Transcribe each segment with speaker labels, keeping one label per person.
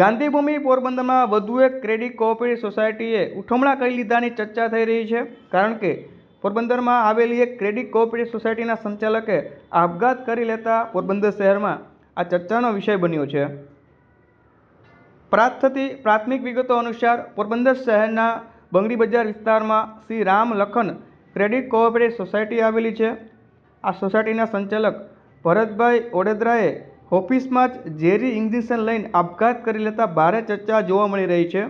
Speaker 1: ગાંધીભૂમિ પોરબંદરમાં વધુ એક ક્રેડિટ કોઓપરેટિવ સોસાયટીએ ઉઠમણા કરી લીધાની ચર્ચા થઈ રહી છે. કારણ કે પોરબંદરમાં આવેલી એક ક્રેડિટ કોઓપરેટિવ સોસાયટીના સંચાલકે આપઘાત કરી લેતા પોરબંદર શહેરમાં આ ચર્ચાનો વિષય બન્યો છે. પ્રાપ્ત થતી પ્રાથમિક વિગતો અનુસાર પોરબંદર શહેરના બંગડી બજાર વિસ્તારમાં Shri Ram Lakhan credit cooperative society આવેલી છે. આ સોસાયટીના સંચાલક ભરતભાઈ ઓડેદરાએ ઓફિસમાં જ ઝેરી ઇન્જેક્શન લઈને આપઘાત કરી લેતા ભારે ચર્ચા જોવા મળી રહી છે.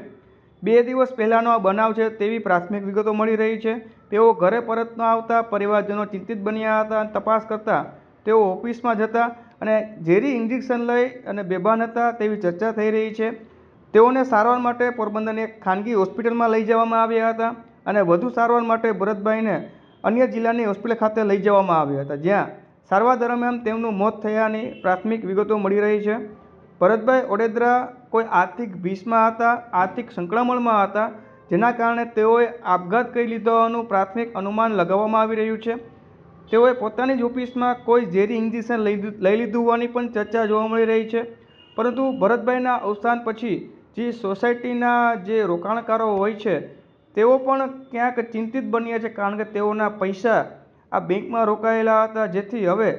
Speaker 1: બે દિવસ પહેલાંનો આ બનાવ છે તેવી પ્રાથમિક વિગતો મળી રહી છે. તેઓ ઘરે પરત ન આવતા પરિવારજનો ચિંતિત બન્યા હતા અને તપાસ કરતા તેઓ ઓફિસમાં જતા અને ઝેરી ઇન્જેક્શન લઈ અને બેભાન હતા તેવી ચર્ચા થઈ રહી છે. તેઓને સારવાર માટે પોરબંદરની એક ખાનગી હોસ્પિટલમાં લઈ જવામાં આવ્યા હતા અને વધુ સારવાર માટે ભરતભાઈને અન્ય જિલ્લાની હોસ્પિટલ ખાતે લઈ જવામાં આવ્યા હતા. જ્યાં સારવાર દરમિયાન તેમનું મોત થયાની પ્રાથમિક વિગતો મળી રહી છે. ભરતભાઈ ઓડેદરા કોઈ આર્થિક ભીસમાં હતા, આર્થિક સંકળામણમાં હતા, જેના કારણે તેઓએ આપઘાત કરી લીધો હોવાનું પ્રાથમિક અનુમાન લગાવવામાં આવી રહ્યું છે. તેઓએ પોતાની જ ઓફિસમાં કોઈ ઝેરી ઇન્જેક્શન લઈ લીધું હોવાની પણ ચર્ચા જોવા મળી રહી છે. પરંતુ ભરતભાઈના અવસાન પછી જે સોસાયટીના જે રોકાણકારો હોય છે, તેઓ પણ ક્યાંક ચિંતિત બન્યા છે કારણ કે તેઓના પૈસા આ બેંકમાં રોકાયેલા હતા. જેથી હવે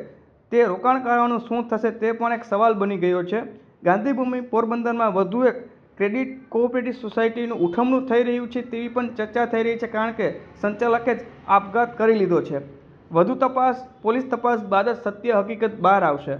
Speaker 1: તે રોકાણકારોનું શું થશે તે પણ એક સવાલ બની ગયો છે. ગાંધીભૂમિ પોરબંદરમાં વધુ એક ક્રેડિટ કોઓપરેટિવ સોસાયટીનું ઉઠમણું થઈ રહ્યું છે તેવી પણ ચર્ચા થઈ રહી છે કારણ કે સંચાલકે જ આપઘાત કરી લીધો છે. વધુ તપાસ, પોલીસ તપાસ બાદ જ સત્ય હકીકત બહાર આવશે.